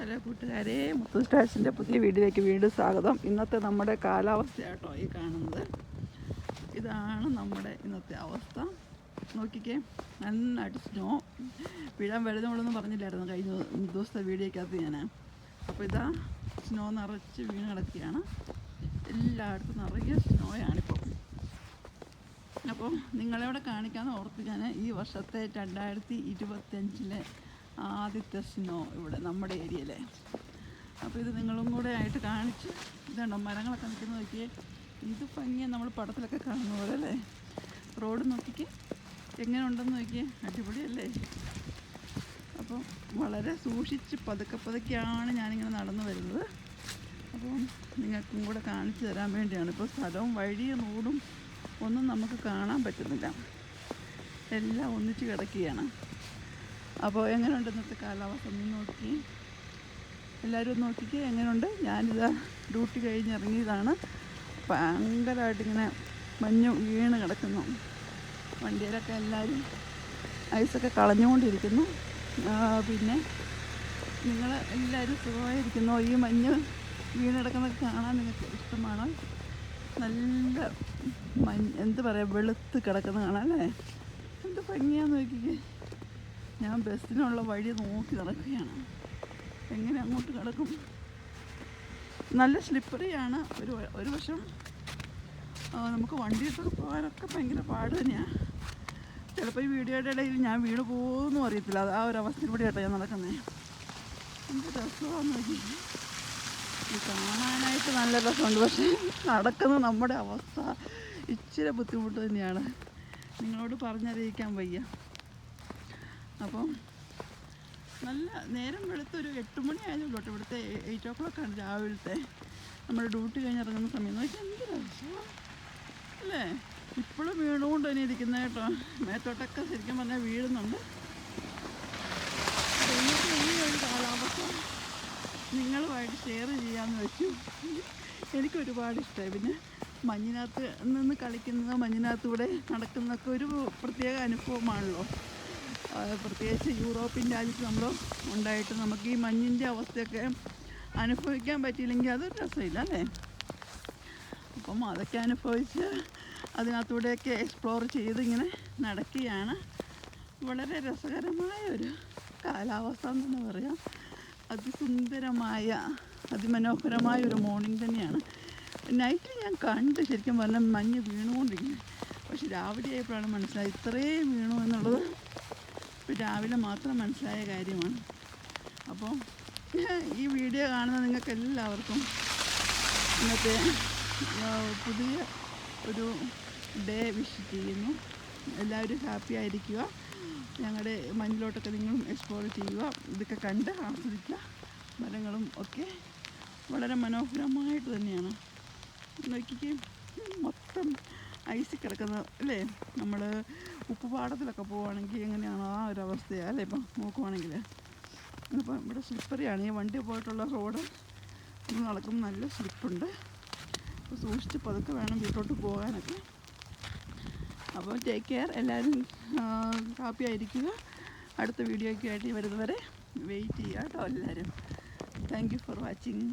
Hello കൂട്ടുകാരെ? മുത്തു സ്റ്റാഴ്സിന്റെ പുതിയ വീഡിയോയിലേക്ക് വീണ്ടും സ്വാഗതം. ഇന്നത്തെ നമ്മുടെ കാലാവസ്ഥയാട്ടോ ഈ കാണുന്നത്. ഇതാണ് നമ്മുടെ ഇന്നത്തെ അവസ്ഥ. നോക്കിക്കേ നന്നായിട്ട് സ്നോ വീഴാൻ വരുന്നവളൊന്നും പറഞ്ഞില്ലായിരുന്നു കഴിഞ്ഞ ദിവസത്തെ വീഡിയോക്കകത്ത് ഞാൻ അപ്പോൾ ഇതാ സ്നോ നിറച്ച് വീണ് കിടക്കുകയാണ്. എല്ലായിടത്തും നിറയെ സ്നോയാണിപ്പോൾ അപ്പോൾ നിങ്ങളെവിടെ കാണിക്കാമെന്ന് ഓർത്ത് ഞാൻ ഈ വർഷത്തെ രണ്ടായിരത്തി ഇരുപത്തഞ്ചിലെ ആദ്യത്തെ സ്നോ ഇവിടെ നമ്മുടെ ഏരിയയിലെ. അപ്പോൾ ഇത് നിങ്ങളും കൂടെ ആയിട്ട് കാണിച്ച് ഇതുണ്ടോ മരങ്ങളൊക്കെ നിൽക്കുന്ന നോക്കിയേ. ഇത് ഭംഗിയെ നമ്മൾ പടത്തിലൊക്കെ കാണുന്ന പോലെ അല്ലേ റോഡ് നോക്കിക്ക്. എങ്ങനെ ഉണ്ടെന്ന് നോക്കിയേ. അടിപൊളിയല്ലേ. അപ്പം വളരെ സൂക്ഷിച്ച് പതുക്കെ പതുക്കെയാണ് ഞാനിങ്ങനെ നടന്നു വരുന്നത്. അപ്പം നിങ്ങൾക്കും കൂടെ കാണിച്ചു തരാൻ വേണ്ടിയാണ്. ഇപ്പോൾ സ്ഥലവും വഴിയും റോഡും ഒന്നും നമുക്ക് കാണാൻ പറ്റുന്നില്ല. എല്ലാം ഒന്നിച്ച് കിടക്കുകയാണ്. അപ്പോൾ എങ്ങനെയുണ്ട് ഇന്നത്തെ കാലാവസ്ഥ? ഒന്ന് നോക്കി. എല്ലാവരും നോക്കിക്കേ എങ്ങനെയുണ്ട്? ഞാനിത് ഡ്യൂട്ടി കഴിഞ്ഞ് ഇറങ്ങിയതാണ്. ഭയങ്കരമായിട്ടിങ്ങനെ മഞ്ഞ് വീണ് കിടക്കുന്നു. വണ്ടിയിലൊക്കെ എല്ലാവരും ഐസൊക്കെ കളഞ്ഞുകൊണ്ടിരിക്കുന്നു. പിന്നെ നിങ്ങൾ എല്ലാവരും സുഖമായിരിക്കുന്നു? ഈ മഞ്ഞ് വീണ് കിടക്കുന്നതൊക്കെ കാണാൻ നിങ്ങൾക്ക് ഇഷ്ടമാണ്. നല്ല മഞ്ഞ് എന്ത് പറയാ വെളുത്ത് കിടക്കുന്ന കാണാം അല്ലേ? എന്ത് ഭംഗിയാന്ന് നോക്കിക്കേ. ഞാൻ ബസ്സിനുള്ള വഴി നോക്കി നടക്കുകയാണ്. എങ്ങനെ അങ്ങോട്ട് കിടക്കും? നല്ല സ്ലിപ്പറിയാണ് ഒരു ഒരു വശം നമുക്ക് വണ്ടിയിട്ടൊക്കെ പോകാനൊക്കെ ഭയങ്കര പാട് തന്നെയാണ് ചിലപ്പോൾ ഈ വീഡിയോയുടെ ഇടയിൽ ഞാൻ വീണ് പോകുമെന്നും അറിയത്തില്ല. അത് ആ ഒരു അവസ്ഥയിലൂടെ ആട്ടോ ഞാൻ നടക്കുന്നത് എന്ത് രസമാണെന്ന് നോക്കി. കാണാനായിട്ട് നല്ല രസമുണ്ട്. പക്ഷേ നടക്കുന്ന നമ്മുടെ അവസ്ഥ ഇച്ചിരി ബുദ്ധിമുട്ട് തന്നെയാണ്. നിങ്ങളോട് പറഞ്ഞറിയിക്കാൻ വയ്യ. അപ്പം നല്ല നേരം വെളുത്തൊരു എട്ട് മണി ആയതുള്ളൂ കേട്ടോ. ഇവിടുത്തെ എയ്റ്റ് ഓ ക്ലോക്ക് ആണ് രാവിലത്തെ. നമ്മുടെ ഡ്യൂട്ടി കഴിഞ്ഞ് ഇറങ്ങുന്ന സമയം. നോക്കി എന്ത് രസമാണ് അല്ലേ? ഇപ്പോഴും വീണുകൊണ്ട് തന്നെ ഇരിക്കുന്നത് കേട്ടോ. മേത്തോട്ടൊക്കെ ശരിക്കും പറഞ്ഞാൽ വീഴുന്നുണ്ട്. എനിക്ക് ഈ ഒരു കാലാവസ്ഥ നിങ്ങളുമായിട്ട് ഷെയർ ചെയ്യാമെന്ന് വെച്ചു. എനിക്ക് ഒരുപാട് ഇഷ്ടമായി പിന്നെ മഞ്ഞിനകത്ത് നിന്ന് കളിക്കുന്നത് മഞ്ഞിനകത്തൂടെ നടക്കുന്നതൊക്കെ ഒരു പ്രത്യേക അനുഭവമാണല്ലോ. പ്രത്യേകിച്ച് യൂറോപ്യൻ രാജ്യത്ത് നമ്മൾ ഉണ്ടായിട്ട് നമുക്ക് ഈ മഞ്ഞിന്റെ അവസ്ഥയൊക്കെ അനുഭവിക്കാൻ പറ്റിയില്ലെങ്കിൽ അതൊരു രസമില്ല അല്ലേ? അപ്പം അതൊക്കെ അനുഭവിച്ച് അതിനകത്തൂടെയൊക്കെ എക്സ്പ്ലോർ ചെയ്ത് ഇങ്ങനെ നടക്കുകയാണ്. വളരെ രസകരമായ ഒരു കാലാവസ്ഥ എന്ന് തന്നെ പറയാം. അതിസുന്ദരമായ അതിമനോഹരമായ ഒരു മോർണിംഗ് തന്നെയാണ്. നൈറ്റിൽ ഞാൻ കണ്ട് ശരിക്കും പറഞ്ഞാൽ മഞ്ഞ് വീണുകൊണ്ടിരിക്കുന്നത് പക്ഷെ രാവിലെ ആയപ്പോഴാണ് മനസ്സിലായത് ഇത്രയും വീണു എന്നുള്ളത് രാവിലെ മാത്രം മനസ്സിലായ കാര്യമാണ്. അപ്പോൾ ഈ വീഡിയോ കാണുന്ന നിങ്ങൾക്ക് എല്ലാവർക്കും ഇന്നത്തെ പുതിയ ഒരു ഡേ വിഷ് ചെയ്യുന്നു. എല്ലാവരും ഹാപ്പി ആയിരിക്കുക. ഞങ്ങളുടെ മഞ്ഞിലോട്ടൊക്കെ നിങ്ങളും എക്സ്പ്ലോർ ചെയ്യുക. ഇതൊക്കെ കണ്ട് ആസ്വദിക്കുക. മരങ്ങളും ഒക്കെ വളരെ മനോഹരമായിട്ട് തന്നെയാണ്. നോക്കിക്കേ മൊത്തം ഐസിൽ കിടക്കുന്ന അല്ലേ? നമ്മൾ ഉപ്പുപാടത്തിലൊക്കെ പോവുകയാണെങ്കിൽ എങ്ങനെയാണോ അവസ്ഥയാണ് അല്ലേ ഇപ്പം നോക്കുവാണെങ്കിൽ ഇപ്പം ഇവിടെ സ്ലിപ്പറിയാണ് ഈ വണ്ടി പോയിട്ടുള്ള റോഡ് നടക്കും നല്ല സ്ലിപ്പുണ്ട് അപ്പോൾ സൂക്ഷിച്ച് പതുക്കെ വേണം വീട്ടിലോട്ട് പോകാനൊക്കെ. അപ്പോൾ ടേക്ക് കെയർ എല്ലാവരും ഹാപ്പി ആയിരിക്കുക. അടുത്ത വീഡിയോയ്ക്ക് ആയിട്ട് വരുന്നവരെ വെയിറ്റ് ചെയ്യുക കേട്ടോ എല്ലാവരും. Thank you for watching